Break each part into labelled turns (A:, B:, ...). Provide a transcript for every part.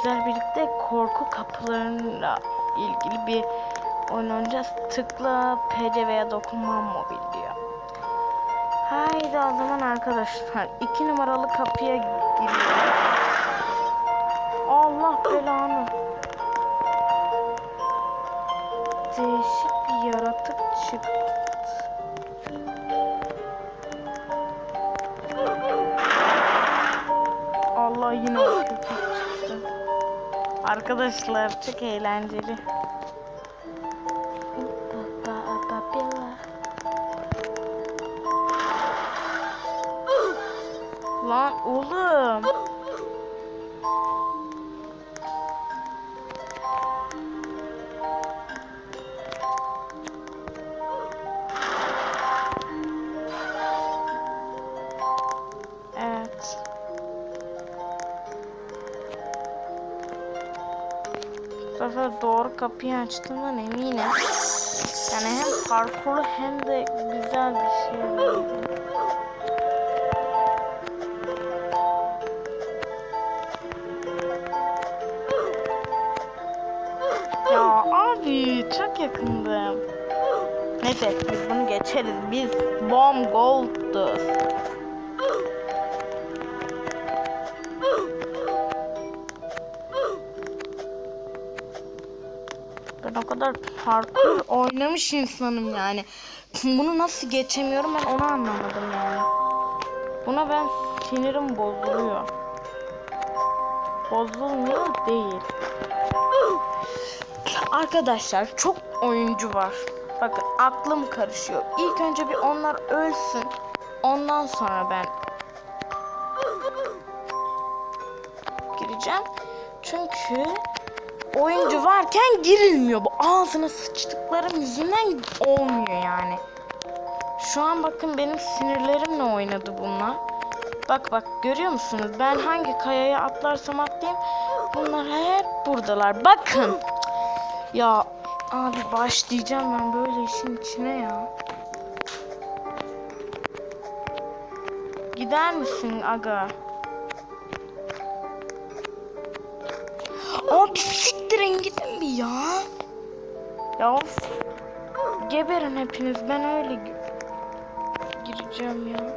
A: sizler birlikte korku kapılarıyla ilgili bir oyun oynayacağız. Tıkla PC veya dokunma mobil diyor. Haydi o zaman arkadaşlar iki numaralı kapıya giriyoruz. Allah belanı. Değişik bir yaratık çıktı. Allah yine. Arkadaşlar çok eğlenceli. Lan oğlum. Sefer doğru kapıyı açtığımdan eminim. Yani hem parkurlu hem de güzel bir şey. Ya abi çok yakındım. Neyse biz bunu geçeriz. Biz bomb gold'uz. Ben o kadar parkur oynamış insanım yani. Bunu nasıl geçemiyorum ben onu anlamadım yani. Buna ben sinirim bozuluyor. Bozulmuyor değil. Arkadaşlar çok oyuncu var. Bakın aklım karışıyor. İlk önce bir onlar ölsün. Ondan sonra ben gireceğim. Çünkü oyuncu varken girilmiyor. Bu ağzına sıçtıklarım yüzünden olmuyor yani. Şu an bakın benim sinirlerimle oynadı bunlar. Bak bak görüyor musunuz? Ben hangi kayaya atlarsam atlayayım bunlar hep buradalar. Bakın. Ya abi başlayacağım ben böyle işin içine ya. Gider misin aga? Abi siktirin gidin bir ya. Ya of. Geberin hepiniz ben öyle gi- gireceğim ya.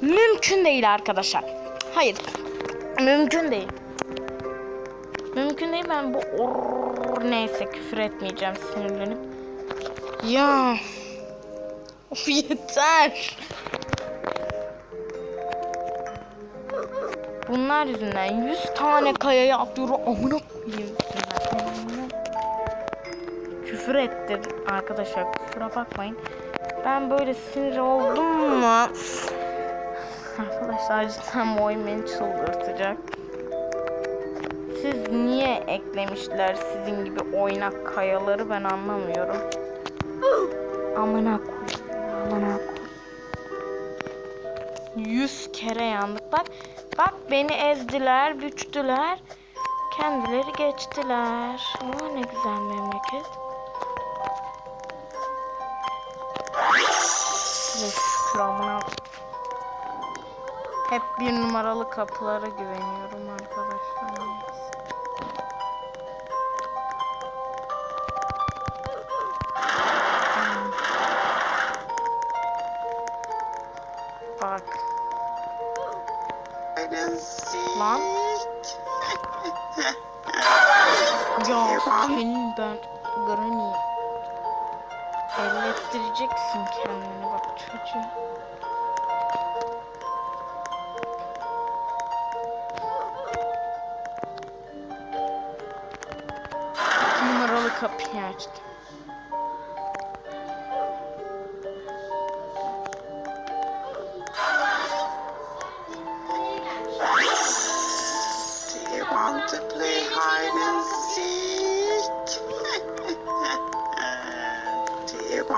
A: Mümkün değil arkadaşlar. Hayır. Mümkün değil. Mümkün değil ben bu or neyse küfür etmeyeceğim sinirlenip. Ya. Of yeter. Bunlar yüzünden 100 tane kayaya atlıyorum. Amına. Küfür ettim arkadaşlar. Kusura bakmayın. Ben böyle sinir oldum mu? Arkadaşlar cidden bu oyun beni çıldırtacak. Siz niye eklemişler sizin gibi oynak kayaları ben anlamıyorum. Amına koyayım. Amına koyayım. Yüz kere yandık. Bak, bak beni ezdiler, büçtüler. Kendileri geçtiler. Aa, ne güzel memleket. Amına. Hep bir numaralı kapılara güveniyorum arkadaşlar. Bak. Lan. Ya senin ben Granny. Ellettireceksin kendini bak çocuğum. İki numaralı kapıyı açtım.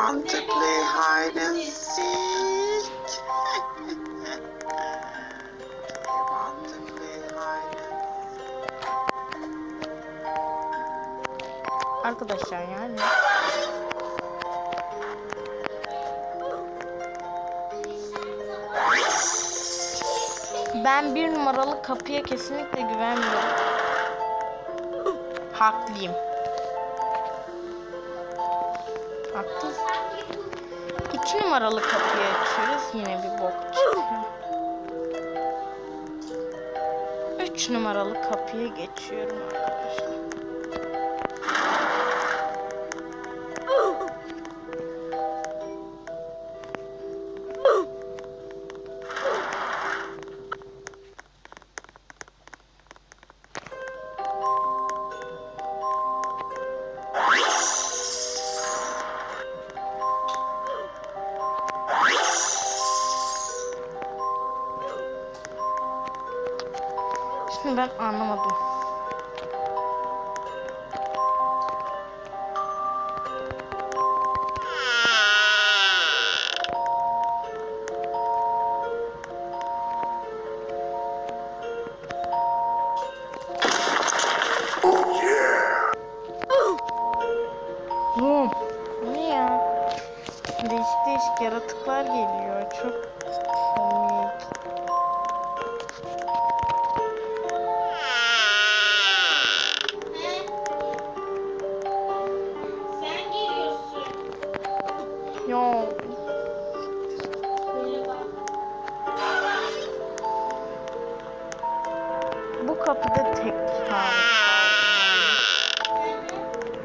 B: Want to play hide and seek?
A: Arkadaşlar yani. Ben bir numaralı kapıya kesinlikle güvenmiyorum. Haklıyım. Haklı. İki numaralı kapıyı açıyoruz. Yine bir bok çıkıyor. Üç numaralı kapıya geçiyorum arkadaşlar. Ben anlamadım.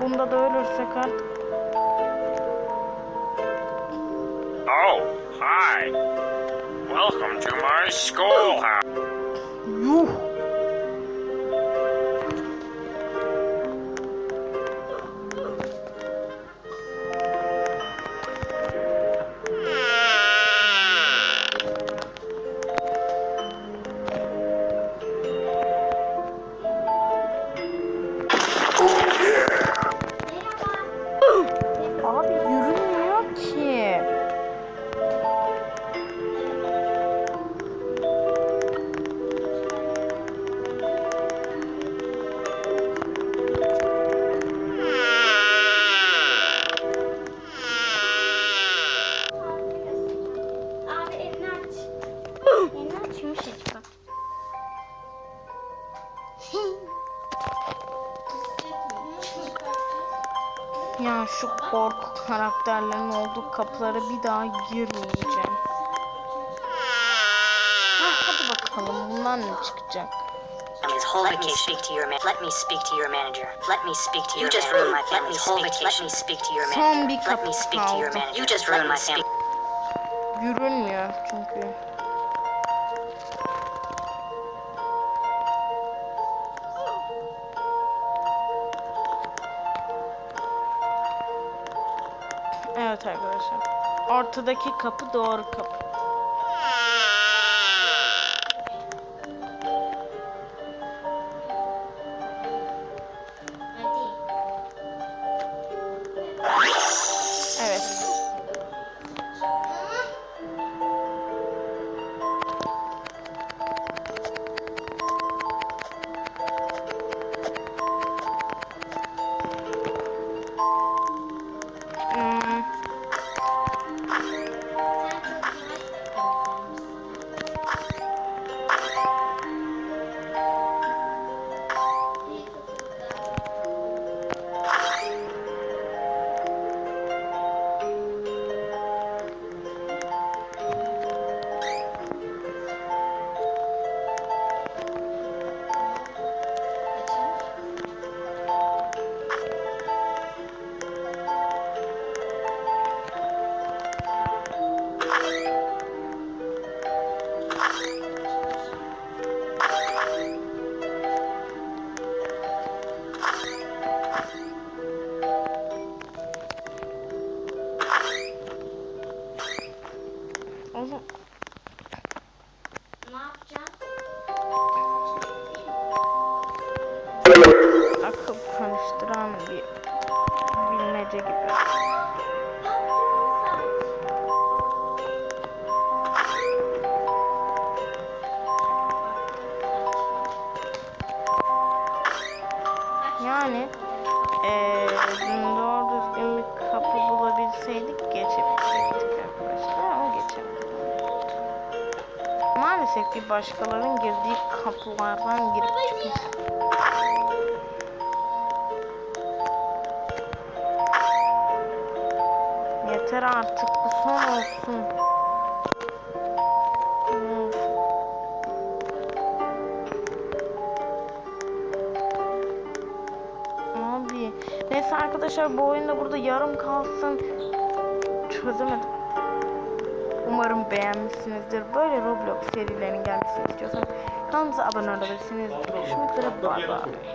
A: Bunda da ölürsek artık
C: Oh, hi. Welcome to my schoolhouse.
A: yuh. Ya şu korku karakterlerin olduğu kapılara bir daha girmeyeceğim. Ha, hadi bakalım bundan ne çıkacak?
D: Let me speak to your man. Let me speak to your manager. Let me speak to your. You just ruined my family's whole vacation. Let me speak to your manager. Let me speak to your manager. You just ruined my family.
A: Yürünmüyor çünkü. Arkadaşlar. Ortadaki kapı doğru kapı. Bir başkalarının girdiği kapılardan girip çıkmış. Yeter artık bu son olsun. Abi. Neyse arkadaşlar bu oyunda burada yarım kalsın. Çözemedim. Umarım beğenmişsinizdir. Böyle Roblox serilerinin gelmesini istiyorsanız kanalımıza abone olabilirsiniz. Görüşmek üzere. Bye bye.